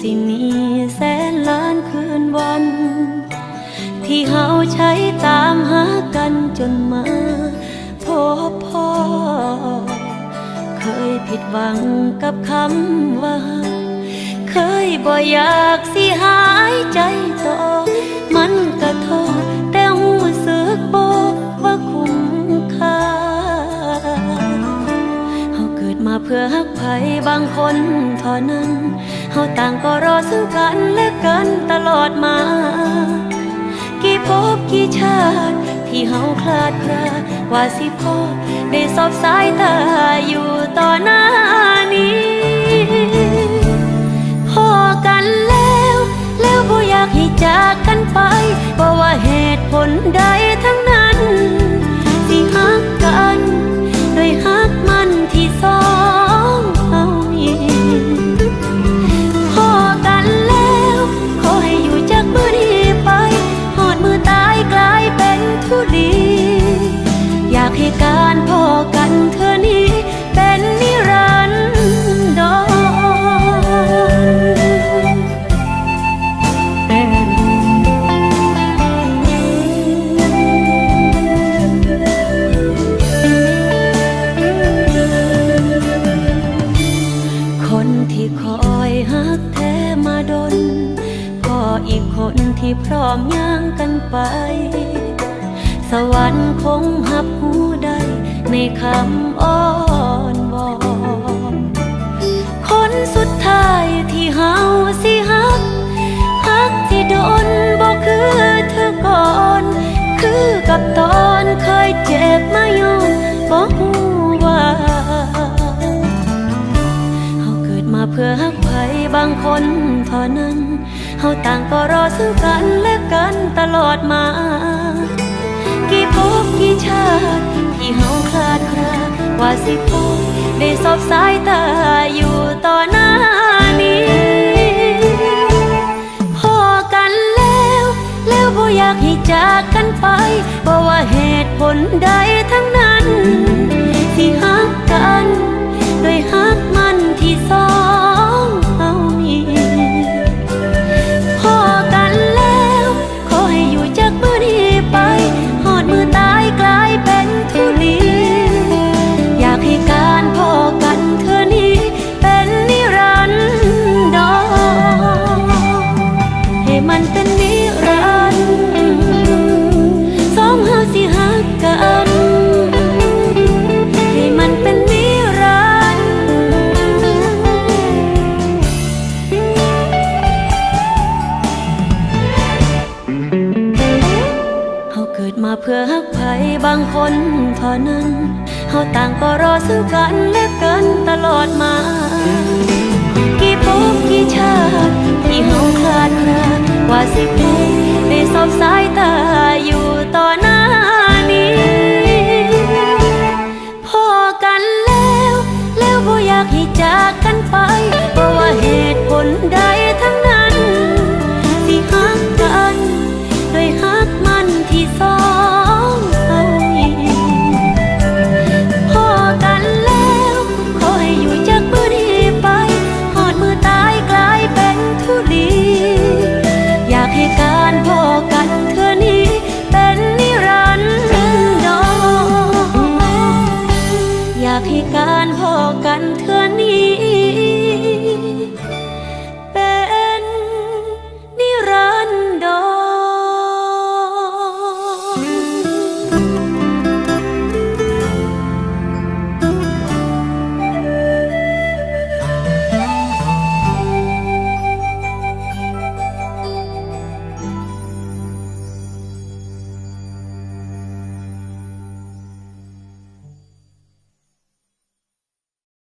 สิมีแสนล้านคืนวัน ที่เฮาใช้ตามหากันจนมาพบพ่อ เคยผิดหวังกับคำว่า เคยบ่อยากสิห มาเพื่อฮักไผบางคนเท่านั้นเฮาต่างก็รอซึ่งกันและกันตลอดมา กี่พบกี่ชาติที่เฮาคลาดคลาว่าสิพอได้สอบสายตาอยู่ต่อหน้านี้ อีกคนที่พร้อมย่างกันไป สวรรค์คงหับหูได้ในคำอ้อนวอนคนสุดท้ายที่เฮาสิฮักฮักที่โดนบอกคือเธอก่อน คือกับตอนเคยเจ็บมาย้อนบอกหูว่าเฮาเกิดมาเพื่อฮักไผบางคนเท่านั้นาต่างก็รอซึ่งกันและกันตลอดมา กี่ภพกี่ชาติที่เฮาคลาดคลาว่าสิพบได้สอบสายตาอยู่ต่อหน้านี้ พอกันแล้ว แล้วบ่อยากให้จากกันไปเพราะว่าเหตุผลใดทั้งนั้น ที่ฮักกัน กิดมาเพื่อหักไผบางคนเทนั้นเฮาต่างก็รอซึ่งกันและกันตลอดมา กี่พบกี่ชาติที่เฮาคลาดคลาว่าสิพปได้สอบสายตา